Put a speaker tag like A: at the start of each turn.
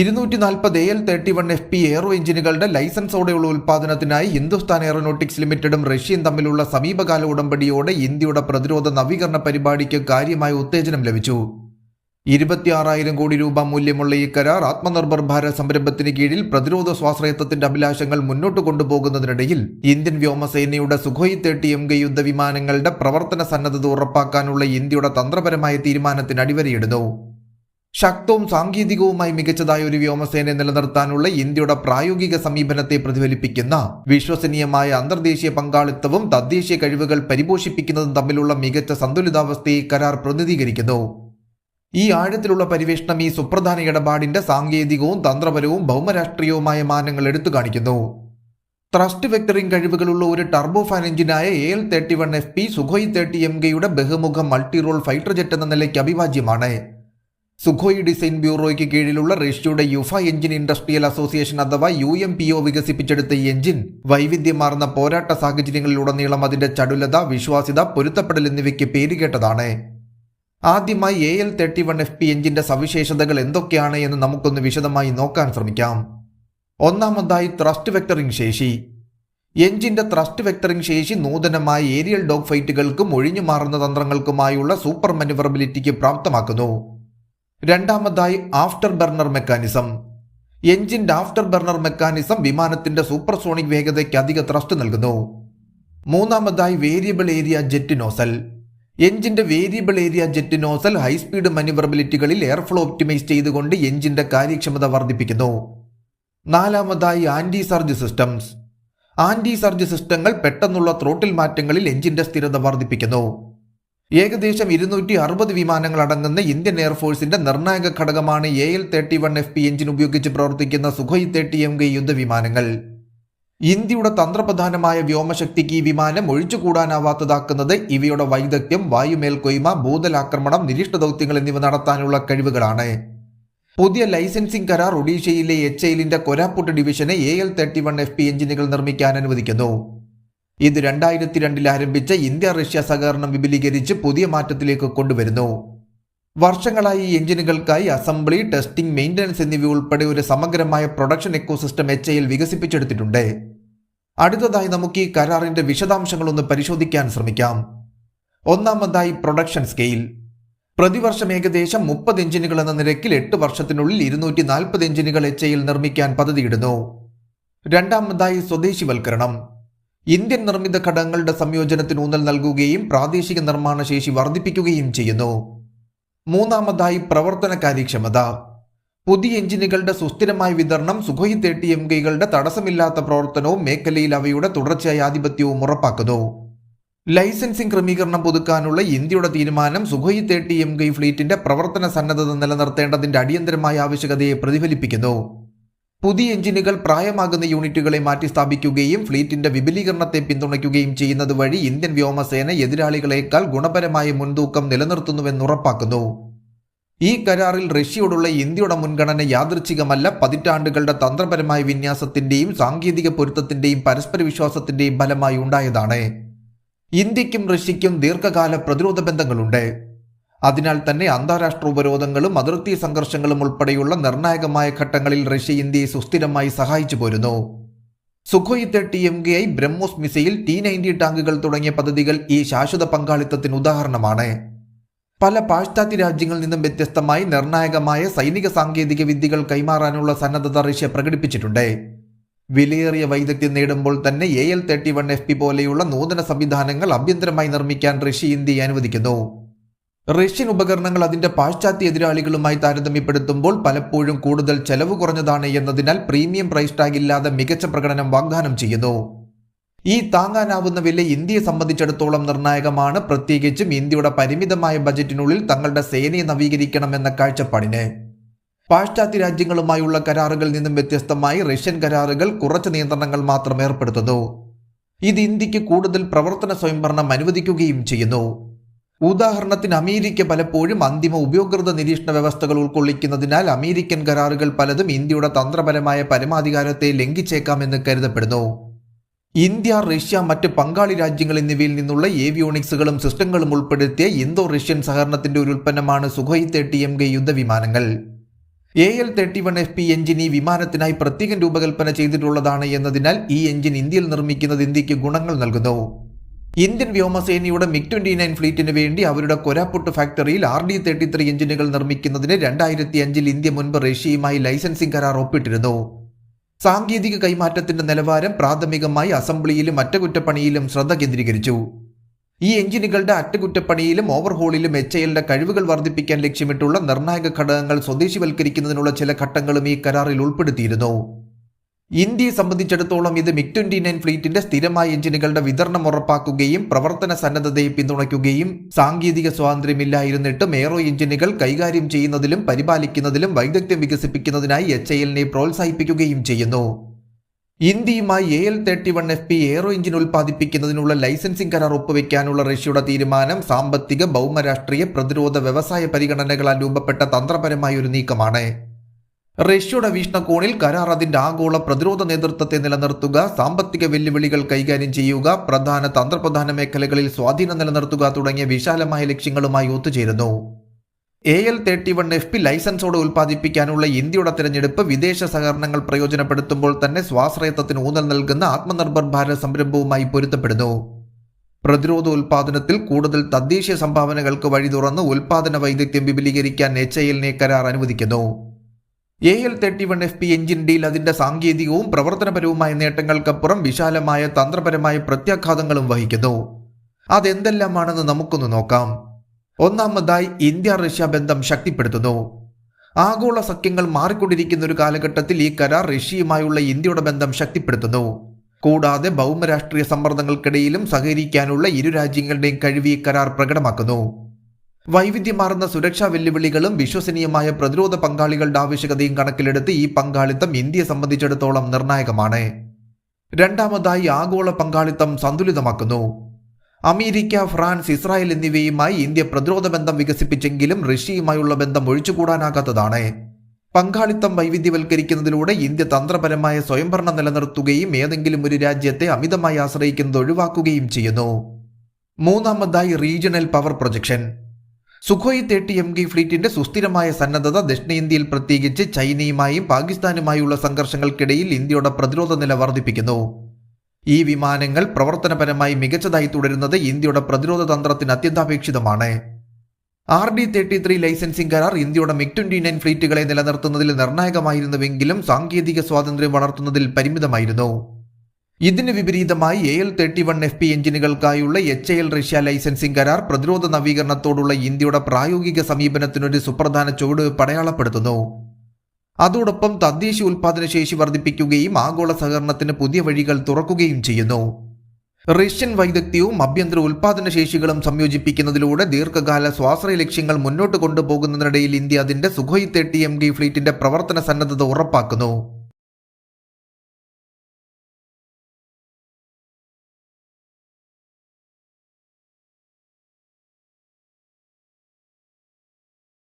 A: ഇരുന്നൂറ്റി നാൽപ്പത് A L thirty one F P aero എഞ്ചിനുകളുടെ ലൈസൻസോടെയുള്ള ഉൽപ്പാദനത്തിനായി ഹിന്ദുസ്ഥാൻ എയറോനോട്ടിക്സ് ലിമിറ്റഡും റഷ്യയും തമ്മിലുള്ള സമീപകാല ഉടമ്പടിയോടെ ഇന്ത്യയുടെ പ്രതിരോധ നവീകരണ പരിപാടിക്ക് കാര്യമായ ഉത്തേജനം ലഭിച്ചു. ഇരുപത്തിയാറായിരം കോടി രൂപ മൂല്യമുള്ള ഈ കരാർ ആത്മനിർഭർ ഭാരത സംരംഭത്തിന് കീഴിൽ പ്രതിരോധ സ്വാശ്രയത്വത്തിന്റെ അഭിലാഷങ്ങൾ മുന്നോട്ട് കൊണ്ടുപോകുന്നതിനിടയിൽ ഇന്ത്യൻ വ്യോമസേനയുടെ സുഖോയ് തേർട്ടി എം കെ യുദ്ധവിമാനങ്ങളുടെ പ്രവർത്തന സന്നദ്ധത ഉറപ്പാക്കാനുള്ള ഇന്ത്യയുടെ തന്ത്രപരമായ തീരുമാനത്തിന് അടിവരയിടുന്നു. ശക്തവും സാങ്കേതികവുമായി മികച്ചതായ ഒരു വ്യോമസേനയെ നിലനിർത്താനുള്ള ഇന്ത്യയുടെ പ്രായോഗിക സമീപനത്തെ പ്രതിഫലിപ്പിക്കുന്ന വിശ്വസനീയമായ അന്തർദേശീയ പങ്കാളിത്തവും തദ്ദേശീയ കഴിവുകൾ പരിപോഷിപ്പിക്കുന്നതും തമ്മിലുള്ള മികച്ച സന്തുലിതാവസ്ഥയെ കരാർ പ്രതിനിധീകരിക്കുന്നു. ഈ ആഴത്തിലുള്ള പരിവേഷണം ഈ സുപ്രധാന ഇടപാടിന്റെ സാങ്കേതികവും തന്ത്രപരവും ഭൗമരാഷ്ട്രീയവുമായ മാനങ്ങൾ എടുത്തു കാണിക്കുന്നു. ത്രസ്റ്റ് വെക്ടറിംഗ് കഴിവുകളുള്ള ഒരു turbofan എഞ്ചിനായ L thirty one F P Sukhoi thirty M കെയുടെ ബഹുമുഖ മൾട്ടി റോൾ ഫൈറ്റർ ജെറ്റ് എന്ന നിലയ്ക്ക് അഭിവാജ്യമാണ് സുഖോയ് ഡിസൈൻ ബ്യൂറോയ്ക്ക് കീഴിലുള്ള റഷ്യയുടെ യുഫ എഞ്ചിൻ ഇൻഡസ്ട്രിയൽ അസോസിയേഷൻ അഥവാ യു എം പി ഒ വികസിപ്പിച്ചെടുത്ത ഈ എഞ്ചിൻ വൈവിധ്യമാർന്ന പോരാട്ട സാഹചര്യങ്ങളിലുടനീളം അതിന്റെ ചടുലത വിശ്വാസ്യത പൊരുത്തപ്പെടൽ എന്നിവയ്ക്ക് പേരുകേട്ടതാണ് ആദ്യമായി A L thirty one F P എഞ്ചിന്റെ സവിശേഷതകൾ എന്തൊക്കെയാണ് എന്ന് നമുക്കൊന്ന് വിശദമായി നോക്കാൻ ശ്രമിക്കാം. ഒന്നാമതായി ത്രസ്റ്റ് വെക്ടറിംഗ് ശേഷി. എഞ്ചിന്റെ ത്രസ്റ്റ് വെക്ടറിംഗ് ശേഷി നൂതനമായ ഏരിയൽ ഡോഗ് ഫൈറ്റുകൾക്കും ഒഴിഞ്ഞു മാറുന്ന തന്ത്രങ്ങൾക്കുമായുള്ള സൂപ്പർ മനുവറബിലിറ്റിക്ക് പ്രാപ്തമാക്കുന്നു. രണ്ടാമതായി ആഫ്റ്റർ ബർണർ മെക്കാനിസം എഞ്ചിന്റെ ആഫ്റ്റർ ബർണർ മെക്കാനിസം വിമാനത്തിന്റെ സൂപ്പർസോണിക് വേഗതയ്ക്ക് അധിക ത്രസ്റ്റ് നൽകുന്നു. മൂന്നാമതായി വേരിയബിൾ ഏരിയ ജെറ്റ് നോസൽ എഞ്ചിന്റെ variable area jet nozzle high speed മനുവറബിലിറ്റികളിൽ airflow optimise ചെയ്തുകൊണ്ട് എഞ്ചിന്റെ കാര്യക്ഷമത വർദ്ധിപ്പിക്കുന്നു. നാലാമതായി anti surge systems anti surge സിസ്റ്റങ്ങൾ പെട്ടെന്നുള്ള ത്രോട്ടിൽ മാറ്റങ്ങളിൽ എഞ്ചിന്റെ സ്ഥിരത വർദ്ധിപ്പിക്കുന്നു. ഏകദേശം ഇരുന്നൂറ്റി അറുപത് വിമാനങ്ങൾ അടങ്ങുന്ന ഇന്ത്യൻ എയർഫോഴ്സിന്റെ നിർണായക ഘടകമാണ് A L thirty one F P engine ഉപയോഗിച്ച് പ്രവർത്തിക്കുന്ന സുഖോയ് തേർട്ടി എം കെ യുദ്ധവിമാനങ്ങൾ. ഇന്ത്യയുടെ തന്ത്രപ്രധാനമായ വ്യോമശക്തിക്ക് ഈ വിമാനം ഒഴിച്ചുകൂടാനാവാത്തതാക്കുന്നത് ഇവയുടെ വൈദഗ്ധ്യം വായുമേൽക്കൊയ്മ ഭൂതലാക്രമണം നിരീക്ഷണ ദൗത്യങ്ങൾ എന്നിവ നടത്താനുള്ള കഴിവുകളാണ്. പുതിയ ലൈസൻസിംഗ് കരാർ ഒഡീഷയിലെ എച്ച് ഐലിന്റെ Koraput ഡിവിഷനെ A L thirty one F P എഞ്ചിനുകൾ നിർമ്മിക്കാൻ അനുവദിക്കുന്നു. ഇത് രണ്ടായിരത്തി രണ്ടിൽ ആരംഭിച്ച ഇന്ത്യ റഷ്യ സഹകരണം വിപുലീകരിച്ച് പുതിയ മാറ്റത്തിലേക്ക് കൊണ്ടുവരുന്നു. വർഷങ്ങളായി എഞ്ചിനുകൾക്കായി അസംബ്ലി ടെസ്റ്റിംഗ് മെയിന്റനൻസ് എന്നിവ ഉൾപ്പെടെ ഒരു സമഗ്രമായ പ്രൊഡക്ഷൻ എക്കോസിസ്റ്റം എച്ച് എൽ വികസിപ്പിച്ചെടുത്തിട്ടുണ്ട്. അടുത്തതായി നമുക്ക് ഈ കരാറിന്റെ വിശദാംശങ്ങളൊന്ന് പരിശോധിക്കാൻ ശ്രമിക്കാം. ഒന്നാമതായി പ്രൊഡക്ഷൻ സ്കെയിൽ. പ്രതിവർഷം ഏകദേശം മുപ്പത് എഞ്ചിനുകൾ എന്ന നിരക്കിൽ എട്ട് വർഷത്തിനുള്ളിൽ ഇരുന്നൂറ്റി നാൽപ്പത് എഞ്ചിനുകൾ എച്ച് ഐയിൽ നിർമ്മിക്കാൻ പദ്ധതിയിടുന്നു. രണ്ടാമതായി സ്വദേശിവൽക്കരണം. ഇന്ത്യൻ നിർമ്മിത ഘടകങ്ങളുടെ സംയോജനത്തിന് ഊന്നൽ നൽകുകയും പ്രാദേശിക നിർമ്മാണ ശേഷി വർദ്ധിപ്പിക്കുകയും ചെയ്യുന്നു. മൂന്നാമതായി പ്രവർത്തന കാര്യക്ഷമത പുതിയ എഞ്ചിനുകളുടെ സുസ്ഥിരമായ വിതരണം സുഖോയി തേട്ടി എം കൈകളുടെ തടസ്സമില്ലാത്ത പ്രവർത്തനവും മേഖലയിൽ അവയുടെ തുടർച്ചയായ ആധിപത്യവും ഉറപ്പാക്കുന്നു. ലൈസൻസിംഗ് ക്രമീകരണം പുതുക്കാനുള്ള ഇന്ത്യയുടെ തീരുമാനം സുഖോയി തേട്ടി എം കൈ ഫ്ലീറ്റിന്റെ പ്രവർത്തന സന്നദ്ധത നിലനിർത്തേണ്ടതിന്റെ അടിയന്തരമായ ആവശ്യകതയെ പ്രതിഫലിപ്പിക്കുന്നു. പുതിയ എഞ്ചിനുകൾ പ്രായമാകുന്ന യൂണിറ്റുകളെ മാറ്റി സ്ഥാപിക്കുകയും ഫ്ലീറ്റിന്റെ വിപുലീകരണത്തെ പിന്തുണയ്ക്കുകയും ചെയ്യുന്നത് വഴി ഇന്ത്യൻ വ്യോമസേന എതിരാളികളെക്കാൾ ഗുണപരമായ മുൻതൂക്കം നിലനിർത്തുന്നുവെന്ന് ഉറപ്പാക്കുന്നു. ഈ കരാറിൽ റഷ്യയോടുള്ള ഇന്ത്യയുടെ മുൻഗണന യാദൃച്ഛികമല്ല പതിറ്റാണ്ടുകളുടെ തന്ത്രപരമായ വിന്യാസത്തിന്റെയും സാങ്കേതിക പൊരുത്തത്തിന്റെയും പരസ്പര വിശ്വാസത്തിന്റെയും ഫലമായി ഉണ്ടായതാണ്. ഇന്ത്യക്കും റഷ്യയ്ക്കും ദീർഘകാല പ്രതിരോധ ബന്ധങ്ങളുണ്ട്. അതിനാൽ തന്നെ അന്താരാഷ്ട്ര ഉപരോധങ്ങളും അതിർത്തി സംഘർഷങ്ങളും ഉൾപ്പെടെയുള്ള നിർണായകമായ ഘട്ടങ്ങളിൽ റഷ്യ ഇന്ത്യയെ സുസ്ഥിരമായി സഹായിച്ചു പോരുന്നു. Sukhoi thirty M K I BrahMos missile T ninety ടാങ്കുകൾ തുടങ്ങിയ പദ്ധതികൾ ഈ ശാശ്വത പങ്കാളിത്തത്തിന് ഉദാഹരണമാണ്. പല പാശ്ചാത്യ രാജ്യങ്ങളിൽ നിന്നും വ്യത്യസ്തമായി നിർണായകമായ സൈനിക സാങ്കേതിക വിദ്യകൾ കൈമാറാനുള്ള സന്നദ്ധത റഷ്യ പ്രകടിപ്പിച്ചിട്ടുണ്ട്. വിലയേറിയ വൈദഗ്ധ്യം നേടുമ്പോൾ തന്നെ A L thirty one F P പോലെയുള്ള നൂതന സംവിധാനങ്ങൾ അഭ്യന്തരമായി നിർമ്മിക്കാൻ റഷ്യ ഇന്ത്യയെ അനുവദിക്കുന്നു. റഷ്യൻ ഉപകരണങ്ങൾ അതിന്റെ പാശ്ചാത്യ എതിരാളികളുമായി താരതമ്യപ്പെടുത്തുമ്പോൾ പലപ്പോഴും കൂടുതൽ ചെലവ് കുറഞ്ഞതാണ് എന്നതിനാൽ പ്രീമിയം പ്രൈസ് ടാഗ് ഇല്ലാതെ മികച്ച പ്രകടനം വാഗ്ദാനം ചെയ്യുന്നു. ഈ താങ്ങാനാവുന്ന വില ഇന്ത്യയെ സംബന്ധിച്ചിടത്തോളം നിർണായകമാണ്. പ്രത്യേകിച്ചും ഇന്ത്യയുടെ പരിമിതമായ ബജറ്റിനുള്ളിൽ തങ്ങളുടെ സേനയെ നവീകരിക്കണമെന്ന കാഴ്ചപ്പാടിന്. പാശ്ചാത്യ രാജ്യങ്ങളുമായുള്ള കരാറുകളിൽ നിന്നും വ്യത്യസ്തമായി റഷ്യൻ കരാറുകൾ കുറച്ച് നിയന്ത്രണങ്ങൾ മാത്രം ഏർപ്പെടുത്തുന്നു. ഇത് ഇന്ത്യയ്ക്ക് കൂടുതൽ പ്രവർത്തന സ്വയംഭരണം അനുവദിക്കുകയും ചെയ്യുന്നു. ഉദാഹരണത്തിന് അമേരിക്ക പലപ്പോഴും അന്തിമ ഉപയോഗൃത നിരീക്ഷണ വ്യവസ്ഥകൾ ഉൾക്കൊള്ളിക്കുന്നതിനാൽ അമേരിക്കൻ കരാറുകൾ പലതും ഇന്ത്യയുടെ തന്ത്രപരമായ പരമാധികാരത്തെ ലംഘിച്ചേക്കാമെന്ന് കരുതപ്പെടുന്നു. ഇന്ത്യ റഷ്യ മറ്റ് പങ്കാളി രാജ്യങ്ങൾ എന്നിവയിൽ നിന്നുള്ള ഏവിയോണിക്സുകളും സിസ്റ്റങ്ങളും ഉൾപ്പെടുത്തിയ ഇന്തോ റഷ്യൻ സഹകരണത്തിന്റെ ഒരു ഉൽപ്പന്നമാണ് സുഖോയ് തേർട്ടി എം കെ യുദ്ധവിമാനങ്ങൾ. A L thirty one F P engine ഈ വിമാനത്തിനായി പ്രത്യേകം രൂപകൽപ്പന ചെയ്തിട്ടുള്ളതാണ് എന്നതിനാൽ ഈ എഞ്ചിൻ ഇന്ത്യയിൽ നിർമ്മിക്കുന്നത് ഇന്ത്യയ്ക്ക് ഗുണങ്ങൾ നൽകുന്നു. ഇന്ത്യൻ വ്യോമസേനയുടെ മിഗ് ട്വന്റി നയൻ ഫ്ലീറ്റിന് വേണ്ടി അവരുടെ കൊരാപ്പുട്ട് ഫാക്ടറിയിൽ ആർ ഡി തേർട്ടി ത്രീ എഞ്ചിനുകൾ നിർമ്മിക്കുന്നതിന് രണ്ടായിരത്തി അഞ്ചിൽ ഇന്ത്യ മുൻപ് റഷ്യയുമായി ലൈസൻസിംഗ് കരാർ ഒപ്പിട്ടിരുന്നു. സാങ്കേതിക കൈമാറ്റത്തിന്റെ നിലവാരം പ്രാഥമികമായി അസംബ്ലിയിലും അറ്റകുറ്റപ്പണിയിലും ശ്രദ്ധ കേന്ദ്രീകരിച്ചു. ഈ എഞ്ചിനുകളുടെ അറ്റകുറ്റപ്പണിയിലും ഓവർഹോളിലും എച്ച് എല്ലിന്റെ കഴിവുകൾ വർദ്ധിപ്പിക്കാൻ ലക്ഷ്യമിട്ടുള്ള നിർണായക ഘടകങ്ങൾ സ്വദേശിവൽക്കരിക്കുന്നതിനുള്ള ചില ഘട്ടങ്ങളും ഈ കരാറിൽ ഉൾപ്പെടുത്തിയിരുന്നു. ഇന്ത്യയെ സംബന്ധിച്ചിടത്തോളം ഇത് മിക് ട്വന്റി നയൻ ഫ്ലീറ്റിന്റെ സ്ഥിരമായ എഞ്ചിനുകളുടെ വിതരണം ഉറപ്പാക്കുകയും പ്രവർത്തന സന്നദ്ധതയെ പിന്തുണയ്ക്കുകയും സാങ്കേതിക സ്വാതന്ത്ര്യമില്ലായിരുന്നിട്ടും എയറോ എഞ്ചിനുകൾ കൈകാര്യം ചെയ്യുന്നതിലും പരിപാലിക്കുന്നതിലും വൈദഗ്ധ്യം വികസിപ്പിക്കുന്നതിനായി എച്ച് എല്ലിനെ പ്രോത്സാഹിപ്പിക്കുകയും ചെയ്യുന്നു. ഇന്ത്യയുമായി A L thirty one F P aero engine ഉൽപ്പാദിപ്പിക്കുന്നതിനുള്ള licensing കരാർ ഒപ്പുവെക്കാനുള്ള റഷ്യയുടെ തീരുമാനം സാമ്പത്തിക ഭൗമരാഷ്ട്രീയ പ്രതിരോധ വ്യവസായ പരിഗണനകളാൽ രൂപപ്പെട്ട തന്ത്രപരമായ ഒരു നീക്കമാണ്. റഷ്യയുടെ വീക്ഷണകോണിൽ കരാർ അതിന്റെ ആഗോള പ്രതിരോധ നേതൃത്വത്തെ നിലനിർത്തുക സാമ്പത്തിക വെല്ലുവിളികൾ കൈകാര്യം ചെയ്യുക പ്രധാന തന്ത്രപ്രധാന മേഖലകളിൽ സ്വാധീനം നിലനിർത്തുക തുടങ്ങിയ വിശാലമായ ലക്ഷ്യങ്ങളുമായി ഒത്തുചേരുന്നു. A L thirty one F P ലൈസൻസോടെ ഉൽപ്പാദിപ്പിക്കാനുള്ള ഇന്ത്യയുടെ തിരഞ്ഞെടുപ്പ് വിദേശ സഹകരണങ്ങൾ പ്രയോജനപ്പെടുത്തുമ്പോൾ തന്നെ സ്വാശ്രയത്വത്തിന് ഊന്നൽ നൽകുന്ന ആത്മനിർഭർ ഭാരത് സംരംഭവുമായി പൊരുത്തപ്പെടുന്നു. പ്രതിരോധ ഉൽപാദനത്തിൽ കൂടുതൽ തദ്ദേശീയ സംഭാവനകൾക്ക് വഴി തുറന്ന് ഉൽപാദന വൈദഗ്ധ്യം വിപുലീകരിക്കാൻ എച്ച് എല്ലിനെ കരാർ അനുവദിക്കുന്നു. A L thirty one F P engine deal അതിന്റെ സാങ്കേതികവും പ്രവർത്തനപരവുമായ നേട്ടങ്ങൾക്കപ്പുറം വിശാലമായ തന്ത്രപരമായ പ്രത്യാഘാതങ്ങളും വഹിക്കുന്നു. അതെന്തെല്ലാമാണെന്ന് നമുക്കൊന്ന് നോക്കാം. ഒന്നാമതായി ഇന്ത്യ റഷ്യ ബന്ധം ശക്തിപ്പെടുത്തുന്നു. ആഗോള സഖ്യങ്ങൾ മാറിക്കൊണ്ടിരിക്കുന്ന ഒരു കാലഘട്ടത്തിൽ ഈ കരാർ റഷ്യയുമായുള്ള ഇന്ത്യയുടെ ബന്ധം ശക്തിപ്പെടുത്തുന്നു. കൂടാതെ ഭൗമരാഷ്ട്രീയ സമ്മർദ്ദങ്ങൾക്കിടയിലും സഹകരിക്കാനുള്ള ഇരു രാജ്യങ്ങളുടെയും കഴിവ് ഈ കരാർ പ്രകടമാക്കുന്നു. വൈവിധ്യമാർന്ന സുരക്ഷാ വെല്ലുവിളികളും വിശ്വസനീയമായ പ്രതിരോധ പങ്കാളികളുടെ ആവശ്യകതയും കണക്കിലെടുത്ത് ഈ പങ്കാളിത്തം ഇന്ത്യയെ സംബന്ധിച്ചിടത്തോളം നിർണായകമാണ്. രണ്ടാമതായി ആഗോള പങ്കാളിത്തം സന്തുലിതമാക്കുന്നു. അമേരിക്ക ഫ്രാൻസ് ഇസ്രായേൽ എന്നിവയുമായി ഇന്ത്യ പ്രതിരോധ ബന്ധം വികസിപ്പിച്ചെങ്കിലും റഷ്യയുമായുള്ള ബന്ധം ഒഴിച്ചുകൂടാനാകാത്തതാണ്. പങ്കാളിത്തം വൈവിധ്യവൽക്കരിക്കുന്നതിലൂടെ ഇന്ത്യ തന്ത്രപരമായ സ്വയംഭരണം നിലനിർത്തുകയും ഏതെങ്കിലും ഒരു രാജ്യത്തെ അമിതമായി ആശ്രയിക്കുന്നത് ഒഴിവാക്കുകയും ചെയ്യുന്നു. മൂന്നാമതായി regional power projection. Sukhoi thirty M K ഫ്ലീറ്റിന്റെ സുസ്ഥിരമായ സന്നദ്ധത ദക്ഷിണേന്ത്യയിൽ പ്രത്യേകിച്ച് ചൈനയുമായും പാകിസ്ഥാനുമായുള്ള സംഘർഷങ്ങൾക്കിടയിൽ ഇന്ത്യയുടെ പ്രതിരോധ നില വർദ്ധിപ്പിക്കുന്നു. ഈ വിമാനങ്ങൾ പ്രവർത്തനപരമായി മികച്ചതായി തുടരുന്നത് ഇന്ത്യയുടെ പ്രതിരോധ തന്ത്രത്തിന് അത്യന്താപേക്ഷിതമാണ്. R D thirty three licensing കരാർ ഇന്ത്യയുടെ മിഗ് ട്വന്റി നയൻ ഫ്ലീറ്റുകളെ നിലനിർത്തുന്നതിൽ നിർണായകമായിരുന്നുവെങ്കിലും സാങ്കേതിക സ്വാതന്ത്ര്യം വളർത്തുന്നതിൽ പരിമിതമായിരുന്നു. ഇതിന് വിപരീതമായി A L thirty one F P എഞ്ചിനുകൾക്കായുള്ള H L Russia licensing കരാർ പ്രതിരോധ നവീകരണത്തോടുള്ള ഇന്ത്യയുടെ പ്രായോഗിക സമീപനത്തിനൊരു സുപ്രധാന ചുവട് പടയാളപ്പെടുത്തുന്നു. അതോടൊപ്പം തദ്ദേശീയ ഉൽപാദന ശേഷി വർദ്ധിപ്പിക്കുകയും ആഗോള സഹകരണത്തിന് പുതിയ വഴികൾ തുറക്കുകയും ചെയ്യുന്നു. റഷ്യൻ വൈദഗ്ധ്യവും ആഭ്യന്തര ഉൽപാദന ശേഷികളും സംയോജിപ്പിക്കുന്നതിലൂടെ ദീർഘകാല സ്വാശ്രയ ലക്ഷ്യങ്ങൾ മുന്നോട്ട് കൊണ്ടുപോകുന്നതിനിടയിൽ ഇന്ത്യ അതിന്റെ സുഖോയ് തേർട്ടി എം ഡി ഫ്ലീറ്റിന്റെ പ്രവർത്തന സന്നദ്ധത ഉറപ്പാക്കുന്നു.